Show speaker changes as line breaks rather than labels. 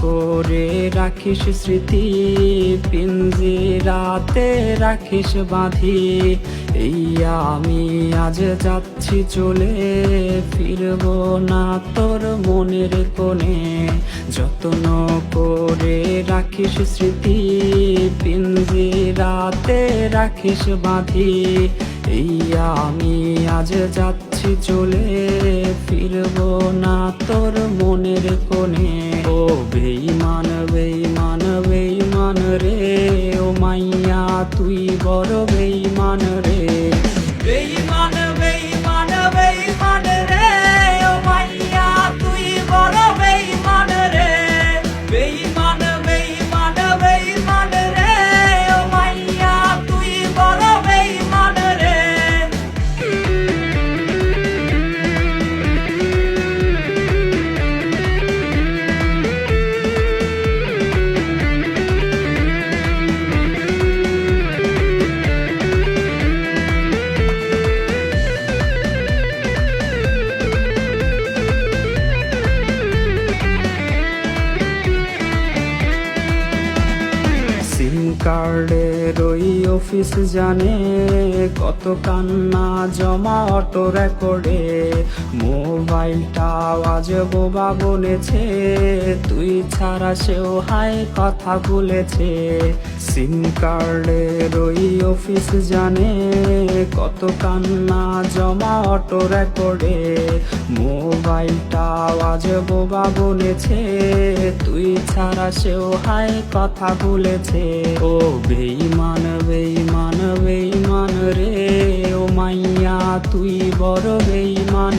করে রাখিস স্মৃতি, পিঞ্জি রাতে রাখিস বাঁধি। এই আমি আজ যাচ্ছি চলে, ফিরব না তোর মনের কোণে। যত্ন করে রাখিস স্মৃতি পিঞ্জিরাতে রাখিস বাঁধি। এই আমি আজ যাচ্ছি চলে, ফিরব না তোর মনের কোণে। ও বেইমান কার্ডের ওই অফিস জানে। কত কান্না জমা অটো রেকর্ডে। মোবাইলটা আজ বোবা বলেছে, তুই ছাড়া সেও হাই কথা বলেছে। সিম কার্ডের ওই অফিস জানে, কত কান্না জমা অটো রেকর্ডে। মোবাইলটা আজ বোবা বলেছে, তুই ছাড়া সেও হাই কথা বলেছে। ও বেইমান বেইমান তুই বড় বেইমান